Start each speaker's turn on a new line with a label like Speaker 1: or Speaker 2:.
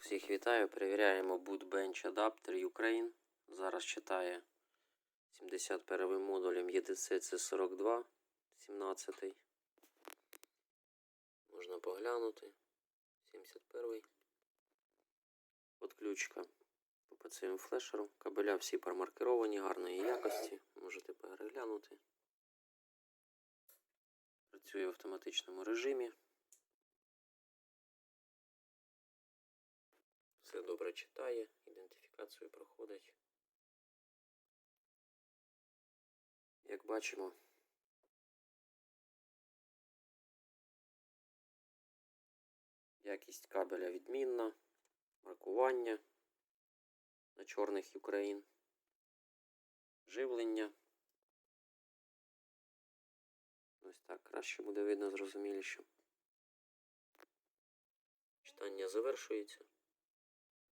Speaker 1: Всіх вітаю. Перевіряємо Bootbench Adapter Ukraine. Зараз читає 71 модулем EDC C42 17. Можна поглянути. 71. Подключка по ПЦМ флешеру. Кабеля всі промаркеровані, гарної якості. Можете переглянути. Працює в автоматичному режимі. Все добре читає, ідентифікацію проходить. Як бачимо, якість кабеля відмінна, маркування на чорних Україн, живлення. Ось так краще буде видно, зрозуміліше. Читання завершується.